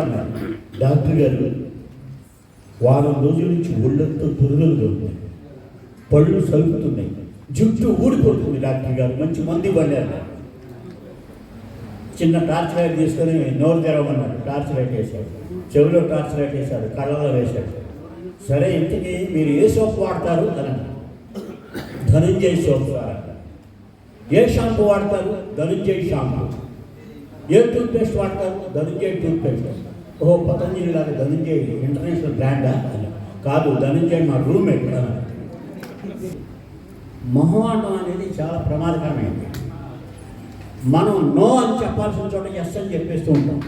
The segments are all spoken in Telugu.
చెప్పన్నారు డాక్టర్ గారు వారం రోజుల నుంచి ఒళ్ళంతా దురదలు ఉన్నాయి పళ్ళు సలుపుతున్నాయి జుట్టు ఊడిపోతుంది డాక్టర్ గారు. మంచి మంది పడ్డారు చిన్న టార్చ్ లైట్ తీసుకొని నోరు తెరవమన్నారు. టార్చ్ లైట్ వేశాడు. చెవిలో టార్చ్ లైట్ వేశాడు. కళ్ళలో వేశాడు. సరే ఇంటికి మీరు ఏ సోప్ వాడతారు? అనండి ధనంజయ్ సోప్ ఏ షాంపూ వాడతారు? ధనంజయ్ షాంపూ. ఏ టూత్ పేస్ట్ వాడతారు? ధనంజయ్ టూత్ ఓ ఓహో పతంజలి లాగా ధనంజయ్ ఇంటర్నేషనల్ బ్రాండా అని కాదు ధనంజయ్ మా రూమ్మేట్ మొహమాటం అనేది చాలా ప్రమాదకరమైనది మనం నో అని చెప్పాల్సిన చోట ఎస్ అని చెప్పేస్తూ ఉంటాం.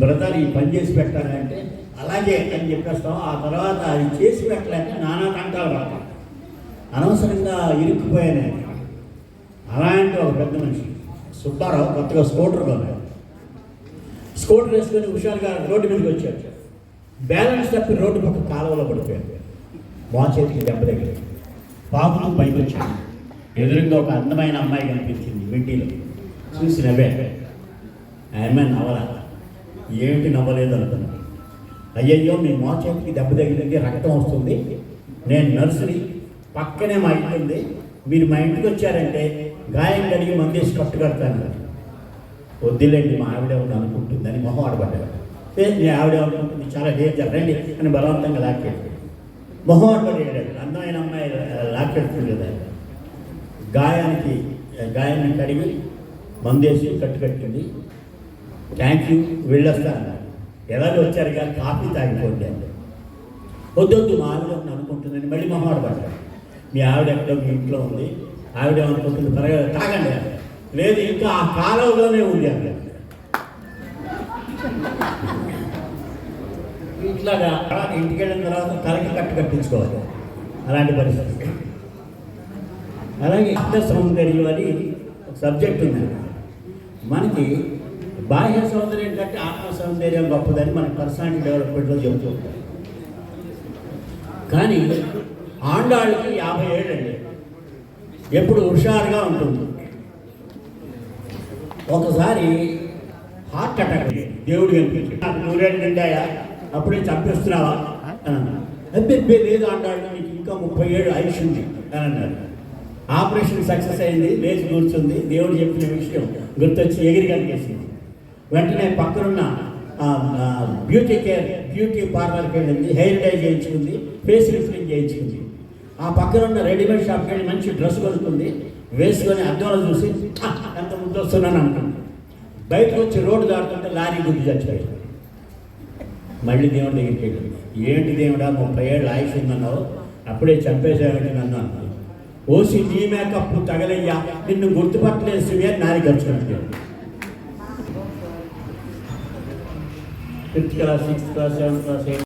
బ్రదర్ ఈ పని చేసి పెట్టాలంటే అలాగే అని చెప్పేస్తాం. ఆ తర్వాత అది చేసి పెట్టలేక నానా కంటాలు పడతాం అనవసరంగా ఇరుక్కుపోయాను అలాంటి ఒక పెద్ద మనిషి. సుబ్బారావు కొత్తగా స్కూటర్ కొన్నాడు. స్కూటర్ వేసుకొని హుషారుగా రోడ్డు మీదకి వచ్చాడు. బ్యాలెన్స్ తప్పి రోడ్డు పక్క కాలువలో పడిపోయాడు. మా చేతికి దెబ్బ దగ్గర పాపలు పైకి వచ్చాడు ఎదురుగా ఒక అందమైన అమ్మాయి కనిపించింది వెంటీలో. చూసి నవ్వే. ఆమె నవ్వల ఏమిటి నవ్వలేదు అనుకున్నాను అయ్యయ్యో మీ మా చేతికి దెబ్బ తగిలింది రక్తం వస్తుంది. నేను నర్సుని. పక్కనే మా ఇంటి ఉంది. మీరు మా ఇంటికి వచ్చారంటే గాయం కడిగి మందేసి కట్టు కడతాను వద్దులేండి మా ఆవిడ ఉంది అనుకుంటుందని మొహం ఆడబడ్డాడు. ఏ మీ ఆవిడ అనుకుంటుంది చాలా డేంజర్ రండి అని బలవంతంగా లాక్కెళ్ళి మొహం ఆడబడ్డాడు అందమైన అమ్మాయి లాక్కెడుతుంది కదా. గాయానికి గాయాన్ని కడిగి మందేసి కట్టుకట్టింది థ్యాంక్ యూ వెళ్ళొస్తాను ఎలాగో వచ్చారు కానీ కాఫీ తాగిపోండి అంటే. వద్దొద్దు మా ఆవిడ ఉంది అనుకుంటుందని మళ్ళీ మొహం ఆడబడ్డాడు. మీ ఆవిడ ఎక్కడో మీ ఇంట్లో ఉంది. ఆవిడ అనుకుంటుంది త్వరగా తాగండి లేదు ఇంకా ఆ కాలంలోనే ఉంది ఇట్లాగా ఇంటికి వెళ్ళిన తర్వాత తలకి కట్టు కట్టించుకోవాలి. అలాంటి పరిస్థితి. అలాగే ఆత్మ సౌందర్యం అని ఒక సబ్జెక్ట్ ఉంది. మనకి బాహ్య సౌందర్యం కంటే ఆత్మ సౌందర్యం గొప్పదని మన పర్సనాలిటీ డెవలప్మెంట్లో చెబుతూ ఉంటారు. కానీ ఆండాళ్ళకి యాభై ఏళ్ళండి. ఎప్పుడు హుషారుగా ఉంటుంది. ఒకసారి హార్ట్ అటాక్ అయ్యింది. దేవుడు కనిపించాడు నాకు నూరేళ్ళు నిండాయా అప్పుడే చంపేస్తున్నావా? అని అబ్బే లేదు ఆండాళ్ళు నీకు ఇంకా ముప్పై ఏడు ఆయుష్ ఉంది అని అన్నాడు. ఆపరేషన్ సక్సెస్ అయింది లేచి కూర్చుంది. దేవుడు చెప్పిన విషయం గుర్తొచ్చి ఎగిరి కనిపించింది వెంటనే పక్కనున్న బ్యూటీ కేర్ బ్యూటీ పార్లర్కి వెళ్ళింది. హెయిర్ డై చేయించుకుంది ఫేస్ లిఫ్టింగ్ చేయించుకుంది. ఆ పక్కనున్న రెడీమేడ్ షాప్కి వెళ్ళి మంచి డ్రెస్ కొనుక్కుంది. వేసుకొని అద్దంలో చూసి ఎంత ముద్దు వస్తున్నాను అనుకుంది బయటకు వచ్చి రోడ్డు దాటుతుంటే లారీ గుద్ది చచ్చిపోయింది. మళ్ళీ దేవుడి దగ్గరికి వెళ్ళింది ఏంటి దేవుడా ముప్పై ఏళ్ళు ఆయుష్ ఉందన్నావు అప్పుడే చంపేశాడంటే నన్ను? అన్నాడు ఓసి నీ మేకప్ తగలయ్యా నిన్ను గుర్తుపట్టలేదు అని లారీ ఖర్చు fifth class sixth class seventh class eighth